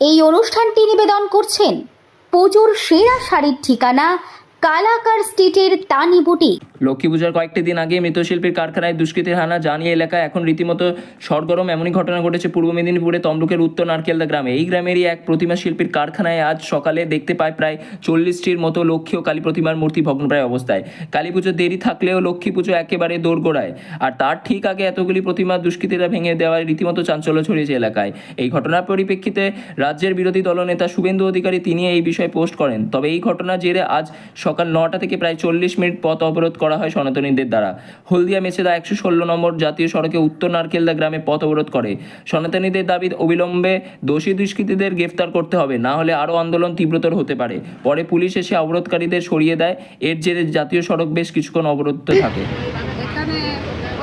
এই অনুষ্ঠানটি নিবেদন করছেন পুজোর সেরা শাড়ির ঠিকানা কালাকার স্ট্রিটের তানি বুটিক। লক্ষ্মী পূজার কয়েকটি দিন আগে মৃৎশিল্পীর কারখানায় দুষ্কৃতীর হানা জানিয়ে এলাকায় এখন রীতিমতো সরগরম এমনই ঘটনা ঘটেছে পূর্ব মেদিনীপুরে তমলুকের উত্তর নারকেলদা গ্রামে। এই গ্রামেরই এক প্রতিমা শিল্পীর কারখানায় আজ সকালে দেখতে পায় প্রায় চল্লিশটির মতো লক্ষ্মী ও কালী প্রতিমার মূর্তি ভগ্নপ্রায় অবস্থায়। কালী পুজো দেরি থাকলেও লক্ষ্মী পুজো একেবারে দোরগোড়ায়। আর তার ঠিক আগে এতগুলি প্রতিমা দুষ্কৃতীরা ভেঙে দেওয়ায় রীতিমতো চাঞ্চল্য ছড়িয়েছে এলাকায়। এই ঘটনার পরিপ্রেক্ষিতে রাজ্যের বিরোধী দলনেতা শুভেন্দু অধিকারী তিনি এই বিষয়ে পোস্ট করেন। তবে এই ঘটনার জেরে আজ সকাল নটা থেকে প্রায় চল্লিশ মিনিট পথ অবরোধ করা হয় সনাতনীদের দ্বারা। হলদিয়া মেছেদা একশো ষোলো নম্বর জাতীয় সড়কে উত্তর নারকেলদা গ্রামে পথ অবরোধ করে। সনাতনীদের দাবি, অবিলম্বে দোষী দুষ্কৃতীদের গ্রেফতার করতে হবে, না হলে আরও আন্দোলন তীব্রতর হতে পারে। পরে পুলিশ এসে অবরোধকারীদের সরিয়ে দেয়। এর জেরে জাতীয় সড়ক বেশ কিছুক্ষণ অবরুদ্ধ থাকে।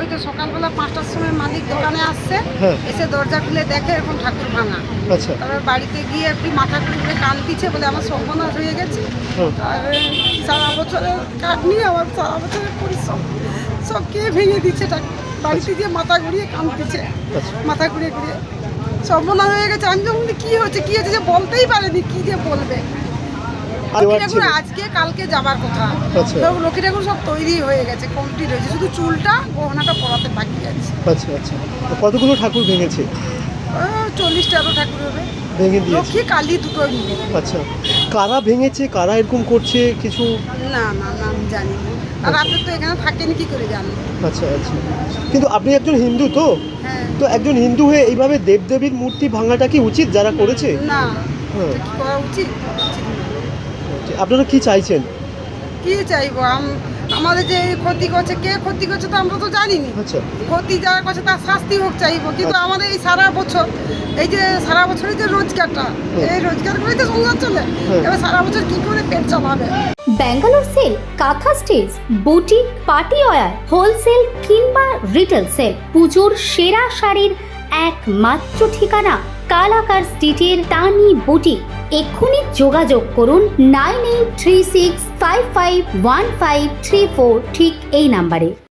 ওই তো সকালবেলা পাঁচটার সময় মালিক দোকানে আসছে হ্যাঁ। এসে দরজা খুলে দেখে এরকম ঠাকুর ভাঙা। আচ্ছা। তারপর বাড়িতে গিয়ে একটু মাথা খুলে কান্দিছে বলে আমার সর্বনাশ হয়ে গেছে। সারা বছরের কাটনি আমার সারা বছরের পরিশ্রম। সব কে ভেঙে দিচ্ছে বাড়িতে গিয়ে মাথা ঘুরিয়ে কান্দিছে আচ্ছা। মাথা ঘুরিয়ে ঘুরিয়ে। সর্বনাশ হয়ে গেছে। আমি যখন কি হয়েছে? কি হয়েছে যে বলতেই পারেনি কি যে বলবে? লক্ষ্মী ঠাকুর আজকে কালকে যাবার কথা। আচ্ছা। লক্ষ্মী ঠাকুর সব তৈরি হয়ে গেছে কমপ্লিট হয়েছে। শুধু চুলটা গহনাটা পরাতে বাকি আছে। আচ্ছা আচ্ছা। তো কতগুলো ঠাকুর ভেঙেছে? ঠাকুর হবে। ভেঙে দিয়েছে। লক্ষ্মী কালী দুটোই মিলে আচ্ছা। কারা ভেঙেছে কারা এরকম করছে কিছু? না না না আমি জানি না। আর আপনি তো এখানে থাকেন কি করে জানেন আচ্ছা আচ্ছা। কিন্তু আপনি একজন হিন্দু তো? হ্যাঁ। তো একজন হিন্দু হয়ে এইভাবে দেবদেবীর মূর্তি ভাঙাটা কি উচিত যারা করেছে? না। হ্যাঁ। করা উচিত। আপনারা কি চাইছেন? কি চাইব? আমাদের যে ক্ষতি করছে কে ক্ষতি করছে তো আমরা তো জানি না আচ্ছা। ক্ষতি যারা করছে তার শাস্তি হোক চাইব। কিন্তু আচ্ছা। আমাদের এই সারা বছর এই যে সারা বছরের যে রোজগারটা এই রোজগার করে তো সংসার চলে। এবার সারা বছর কি করে পেট চালাবে? Bangalore sale kantha stitch boutique party wear wholesale কিংবা রিটেল সেল পুজোর সেরা শাড়ির একমাত্র ঠিকানা কালাকার স্ট্রিটের তানি বুটিক। এক্ষুনি যোগাযোগ করুন nine eight three six five five one five three four ঠিক এই নাম্বারে।